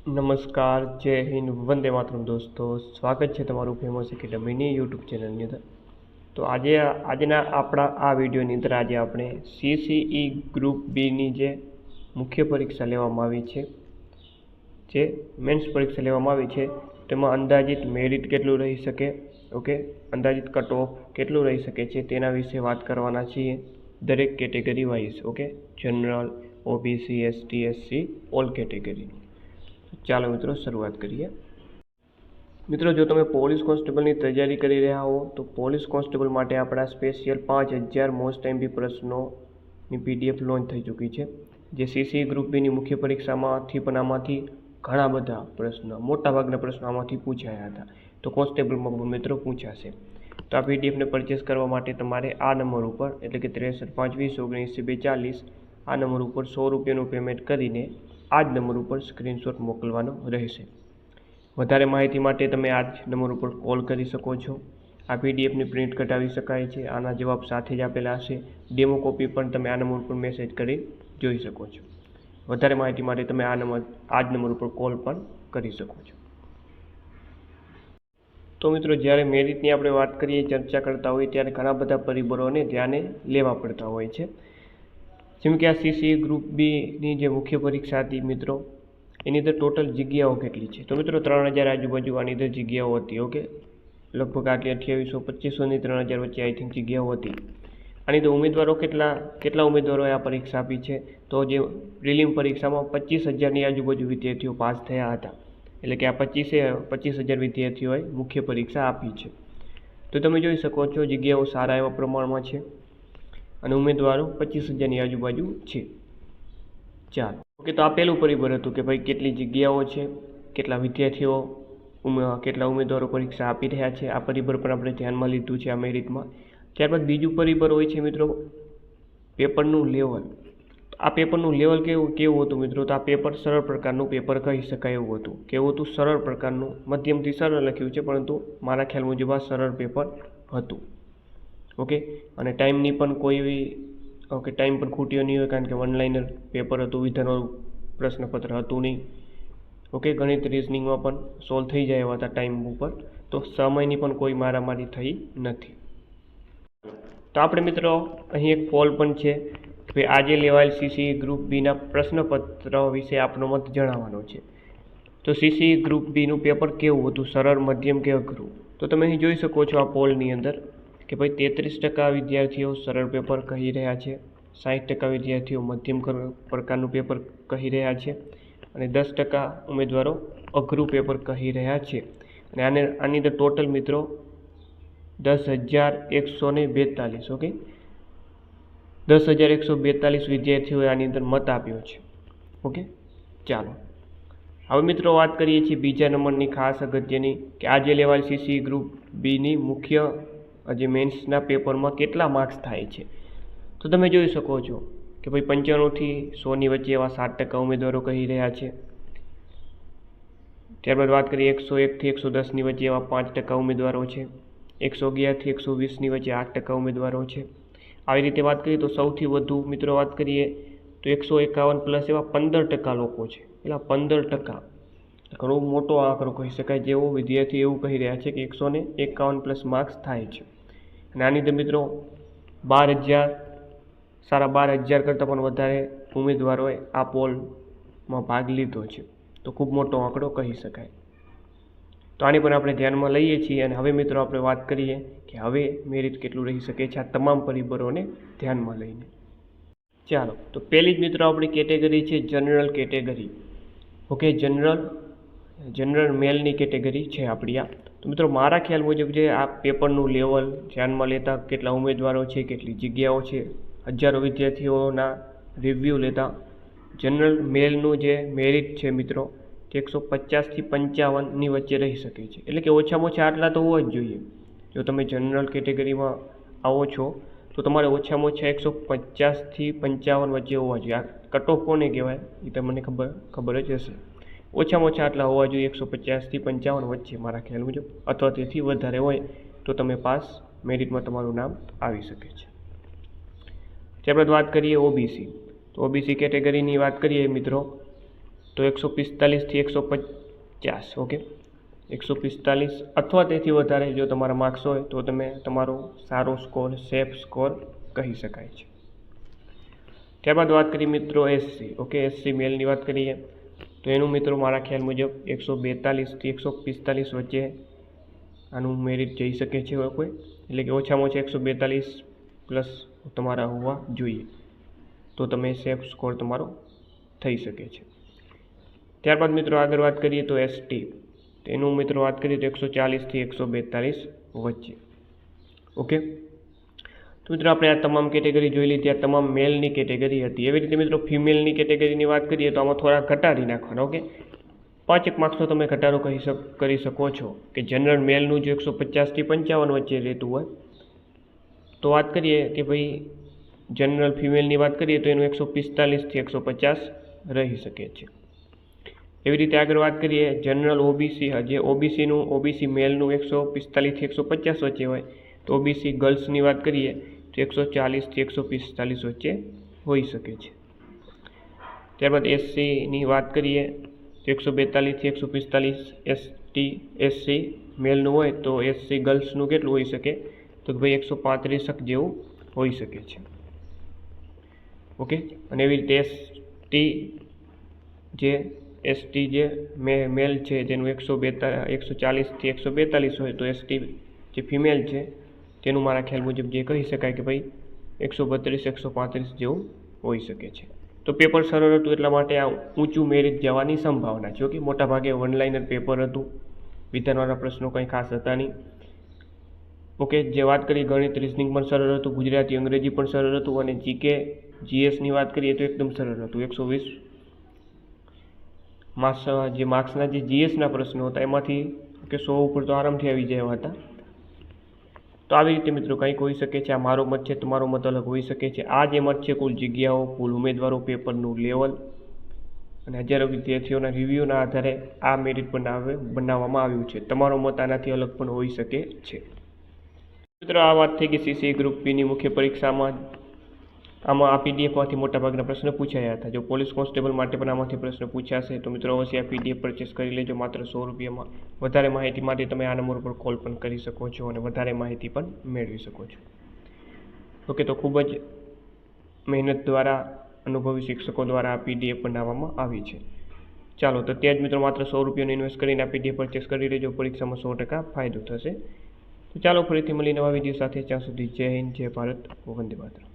નમસ્કાર, જય હિન્દ, વંદે માતરમ દોસ્તો. સ્વાગત છે તમારું ફેમસ એકેડમીની યુટ્યુબ ચેનલની અંદર. તો આજે, આજના આપણા, આ વિડીયોની અંદર આજે આપણે સીસીઈ ગ્રુપ બીની જે મુખ્ય પરીક્ષા લેવામાં આવી છે, જે મેન્સ પરીક્ષા લેવામાં આવી છે, તેમાં અંદાજિત મેરિટ કેટલું રહી શકે ઓકે અંદાજિત કટ ઓફ કેટલું રહી શકે છે, તેના વિશે વાત કરવાના છીએ, દરેક category wise okay general OBC ST SC all category ચાલો મિત્રો, શરૂઆત કરીએ. મિત્રો, જો તમે પોલીસ કોન્સ્ટેબલની તૈયારી કરી રહ્યા હો, તો પોલીસ કોન્સ્ટેબલ માટે આપણા સ્પેશિયલ પાંચ હજાર મોસ્ટ એમબી પ્રશ્નોની પીડીએફ લોન્ચ થઈ ચૂકી છે, જે સીસી ગ્રુપ બીની મુખ્ય પરીક્ષામાંથી પણ આમાંથી ઘણા બધા પ્રશ્નો, મોટાભાગના પ્રશ્નો આમાંથી પૂછાયા હતા. તો કોન્સ્ટેબલમાં પણ મિત્રો પૂછાશે. તો આ પીડીએફને પરચેસ કરવા માટે તમારે આ નંબર ઉપર, એટલે કે ત્રેસઠ પાંચ વીસ ઓગણીસ બે ચાલીસ આ નંબર ઉપર સો રૂપિયાનું પેમેન્ટ કરીને આ જ નંબર ઉપર સ્ક્રીનશોટ મોકલવાનો રહેશે. વધારે માહિતી માટે તમે આ જ નંબર ઉપર કોલ કરી શકો છો. આ પીડીએફની પ્રિન્ટ કઢાવી શકાય છે. આના જવાબ સાથે જ આપેલા હશે. ડેમો કોપી પણ તમે આ નંબર ઉપર મેસેજ કરી જોઈ શકો છો. વધારે માહિતી માટે તમે આ નંબર, આ જ નંબર ઉપર કોલ પણ કરી શકો છો. તો મિત્રો, જ્યારે મેરિટની આપણે વાત કરીએ, ચર્ચા કરતા હોઈએ, ત્યારે ઘણા બધા પરિબળોને ધ્યાને લેવા પડતા હોય છે. જેમ કે આ સીસી ગ્રુપ બીની જે મુખ્ય પરીક્ષા હતી મિત્રો, એની અંદર ટોટલ જગ્યાઓ કેટલી છે? તો મિત્રો, ત્રણ હજાર આજુબાજુ આની અંદર જગ્યાઓ હતી ઓકે લગભગ આટલી અઠ્યાવીસો પચીસોની ત્રણ હજાર વચ્ચે આઈ થિંક જગ્યાઓ હતી. આની અંદર ઉમેદવારો કેટલા કેટલા ઉમેદવારોએ આ પરીક્ષા આપી છે? તો જે પ્રિલિમ પરીક્ષામાં પચીસ હજારની આજુબાજુ વિદ્યાર્થીઓ પાસ થયા હતા. એટલે કે આ પચીસે, પચીસ હજાર વિદ્યાર્થીઓએ મુખ્ય પરીક્ષા આપી છે. તો તમે જોઈ શકો છો જગ્યાઓ સારા એવા પ્રમાણમાં છે. અને ઉમેદવારો પચીસ હજારની આજુબાજુ છે. ચાલો. ઓકે, તો આ પહેલું પરિબળ હતું કે ભાઈ કેટલી જગ્યાઓ છે, કેટલા વિદ્યાર્થીઓ કેટલા ઉમેદવારો પરીક્ષા આપી રહ્યા છે. આ પરિબળ પણ આપણે ધ્યાનમાં લીધું છે આ મેરિટમાં. ત્યારબાદ બીજું પરિબળ હોય છે મિત્રો, પેપરનું લેવલ. આ પેપરનું લેવલ કેવું કેવું હતું મિત્રો? તો આ પેપર સરળ પ્રકારનું પેપર કહી શકાય એવું હતું. કેવું હતું? સરળ પ્રકારનું. મધ્યમથી સરળ લખ્યું છે, પરંતુ મારા ખ્યાલ મુજબ આ સરળ પેપર હતું. ઓકે? અને ટાઈમની પણ કોઈ એવી, ઓકે, ટાઈમ પણ ખૂટ્યો નહીં હોય કારણ કે ઓનલાઈન પેપર હતું વિધાનવાળું પ્રશ્નપત્ર હતું નહીં. ઓકે, ગણિત રિઝનિંગમાં પણ સોલ્વ થઈ જાય એવા હતા ટાઈમ ઉપર. તો સમયની પણ કોઈ મારામારી થઈ નથી. તો આપણે મિત્રો, અહીં એક ફોલ પણ છે કે આજે લેવાયેલ સીસી ગ્રુપ બીના પ્રશ્નપત્ર વિશે આપનો મત જણાવવાનો છે. તો સીસી ગ્રુપ બીનું પેપર કેવું હતું? સરળ, મધ્યમ કે અઘરું? તો તમે અહીં જોઈ શકો છો આ પોલની અંદર. કે ભાઈ તેત્રીસ ટકા વિદ્યાર્થીઓ સરળ પેપર કહી રહ્યા છે સાઠ ટકા વિદ્યાર્થીઓ મધ્યમ કર- પ્રકારનું પેપર કહી રહ્યા છે અને દસ ટકા ઉમેદવારો અઘરું પેપર કહી રહ્યા છે. અને આને, આની અંદર ટોટલ મિત્રો દસ હજાર એકસો ને બેતાલીસ, ઓકે? દસ હજાર એકસો બેતાલીસ વિદ્યાર્થીઓએ આની અંદર મત આપ્યો છે, ઓકે? ચાલો. હવે મિત્રો વાત કરીએ છીએ બીજા નંબરની ખાસ અગત્યની કે આજે લેવાયેલ સીસી ગ્રુપ બીની મુખ્ય જે મેન્સના પેપરમાં કેટલા માર્ક્સ થાય છે? તો તમે જોઈ શકો છો કે ભાઈ પંચાણુંથી સોની વચ્ચે એવા સાત ટકા ઉમેદવારો કહી રહ્યા છે. ત્યારબાદ વાત કરીએ એકસો એકથી એકસો દસની વચ્ચે એવા પાંચ ટકા ઉમેદવારો છે. એકસો અગિયારથી એકસો વીસની વચ્ચે આઠ ટકા ઉમેદવારો છે. આવી રીતે વાત કરીએ તો સૌથી વધુ મિત્રો વાત કરીએ તો એકસો એકાવન પ્લસ એવા પંદર ટકા લોકો છે. એટલે પંદર ટકા. ઘણો મોટો આંકડો કહી શકાય જેવો વિદ્યાર્થી એવું કહી રહ્યા છે કે એકસો એકાવન પ્લસ માર્ક્સ થાય છે. અને આની મિત્રો બાર હજાર, સારા બાર હજાર કરતાં પણ વધારે ઉમેદવારોએ આ પોલમાં ભાગ લીધો છે. તો ખૂબ મોટો આંકડો કહી શકાય. તો આની પણ આપણે ધ્યાનમાં લઈએ છીએ અને હવે મિત્રો આપણે વાત કરીએ કે હવે મેરિટ કેટલું રહી શકે છે આ તમામ પરિબળોને ધ્યાનમાં લઈને. ચાલો, તો પહેલી જ મિત્રો આપણી કેટેગરી છે general category. Okay, general general મેલની category છે આપણી આ. તો મિત્રો, મારા ખ્યાલ મુજબ જે આ પેપરનું લેવલ ધ્યાનમાં લેતા કેટલા ઉમેદવારો છે, કેટલી જગ્યાઓ છે, હજારો વિદ્યાર્થીઓના રિવ્યૂ લેતા જનરલ મેલનું જે મેરિટ છે મિત્રો, તે એકસો પચાસથી પંચાવનની વચ્ચે રહી શકે છે. એટલે કે ઓછામાં ઓછા આટલા તો હોવા જ જોઈએ. જો તમે જનરલ કેટેગરીમાં આવો છો, તો તમારે ઓછામાં ઓછા એકસો પચાસથી પંચાવન વચ્ચે હોવા જોઈએ. આ કટ ઓફ કોને કહેવાય, એ તમને ખબર ખબર જ હશે. ઓછામાં ઓછા આટલા હોવા જોઈએ, એકસો પચાસથી પંચાવન વચ્ચે મારા ખ્યાલ મુજબ. અથવા તેથી વધારે હોય, તો તમે પાસ મેરિટમાં તમારું નામ આવી શકે છે. ત્યારબાદ વાત કરીએ ઓબીસી તો ઓબીસી કેટેગરીની વાત કરીએ મિત્રો, તો એકસો પિસ્તાલીસથી એકસો પચાસ, ઓકે? એકસો પિસ્તાલીસ અથવા તેથી વધારે જો તમારા માર્ક્સ હોય, તો તમે તમારો સારો સ્કોર, સેફ સ્કોર કહી શકાય છે. ત્યારબાદ વાત કરીએ મિત્રો એસસી ઓકે? એસસી મેલની વાત કરીએ. તો એનું મિત્રો મારા ખ્યાલ મુજબ એકસો બેતાલીસથી એકસો પિસ્તાલીસ વચ્ચે આનું મેરિટ જઈ શકે છે કોઈ. એટલે કે ઓછામાં ઓછા એકસો બેતાલીસ પ્લસ તમારા હોવા જોઈએ. તો તમે સેફ સ્કોર તમારો થઈ શકે છે. ત્યારબાદ મિત્રો આગળ વાત કરીએ તો એસટી તેનું મિત્રો વાત કરીએ તો એકસો ચાલીસથી એકસો બેતાલીસ વચ્ચે. ઓકે? તો મિત્રો આપણે આ તમામ કેટેગરી જોઈ લીધી, આ તમામ મેલની કેટેગરી હતી. એવી રીતે મિત્રો ફિમેલની કેટેગરીની વાત કરીએ તો આમાં થોડા ઘટાડી નાખવાના, ઓકે? પાંચેક માર્ક્સનો તમે ઘટાડો કહી શક, કરી શકો છો. કે જનરલ મેલનું જો એકસો પચાસથી પંચાવન વચ્ચે રહેતું હોય. તો વાત કરીએ કે ભાઈ જનરલ ફિમેલની વાત કરીએ તો એનું એકસો પિસ્તાલીસથી એકસો પચાસ રહી શકે છે. એવી રીતે આગળ વાત કરીએ જનરલ ઓબીસી જે ઓબીસીનું ઓબીસી મેલનું એકસો પિસ્તાલીસથી એકસો પચાસ વચ્ચે હોય, તો ઓબીસી ગર્લ્સની વાત કરીએ એકસો ચાલીસથી એકસો પિસ્તાલીસ વચ્ચે હોઈ શકે છે. ત્યારબાદ એસસીની વાત કરીએ, તો એકસો બેતાલીસથી એકસો પિસ્તાલીસ એસટી એસસી મેલનું હોય તો એસસી ગર્લ્સનું કેટલું હોઈ શકે? તો ભાઈ એકસો પાંત્રીસક જેવું હોઈ શકે છે. ઓકે? અને એવી રીતે એસટી જે એસટી જે મે, મેલ છે તેનું એકસો બેતા, એકસો ચાલીસથી એકસો બેતાલીસ હોય તો એસટી જે ફિમેલ છે તેનું મારા ખ્યાલ મુજબ જે કહી શકાય કે ભાઈ એકસો બત્રીસ, એકસો પાંત્રીસ જેવું હોઈ શકે છે. તો પેપર સરળ હતું એટલા માટે આ ઊંચું મેરિટ જવાની સંભાવના છે. ઓકે મોટાભાગે વનલાઇનર પેપર હતું. વિધાનવાળા પ્રશ્નો કંઈ ખાસ હતા નહીં. ઓકે, જે વાત કરી ગણિત રિઝનિંગ પણ સરળ હતું. ગુજરાતી, અંગ્રેજી પણ સરળ હતું અને જીકે જીએસની વાત કરીએ તો એકદમ સરળ હતું. એકસો વીસ માર્ક્સ જે માર્ક્સના જે જીએસના પ્રશ્નો હતા, એમાંથી કે સો ઉપર તો આરામથી આવી જાય હતા. તો આવી રીતે મિત્રો કંઈક હોઈ શકે છે, આ મારો મત છે, તમારો મત અલગ હોઈ શકે છે. આ જે મત છે કુલ જગ્યાઓ, કુલ ઉમેદવારો, પેપરનું લેવલ અને હજારો વિદ્યાર્થીઓના રિવ્યૂના આધારે આ મેરિટ બનાવે, બનાવવામાં આવ્યું છે. તમારો મત આનાથી અલગ પણ હોઈ શકે છે. મિત્રો, આ વાત થઈ ગઈ સીસી ગ્રુપ બીની મુખ્ય પરીક્ષામાં. આમાં આ પીડીએફમાંથી મોટાભાગના પ્રશ્નો પૂછાયા હતા. જો પોલીસ કોન્સ્ટેબલ માટે પણ આમાંથી પ્રશ્ન પૂછાશે, તો મિત્રો અવશ્ય આ પીડીએફ પરચેસ કરી લેજો. માત્ર સો રૂપિયામાં વધારે માહિતી માટે તમે આ નંબર પર કોલ પણ કરી શકો છો અને વધારે માહિતી પણ મેળવી શકો છો. ઓકે, તો ખૂબ જ મહેનત દ્વારા, અનુભવી શિક્ષકો દ્વારા આ પીડીએફ બનાવવામાં આવી છે. ચાલો, તો ત્યાં જ મિત્રો માત્ર સો રૂપિયાનો ઇન્વેસ્ટ કરીને આ પીડીએફ પરચેસ કરી લેજો. પરીક્ષામાં સો ટકા ફાયદો થશે. તો ચાલો ફરીથી મળી નવા વીડિયો સાથે. ત્યાં સુધી જય હિન્દ, જય ભારત. વંદે માતરમ.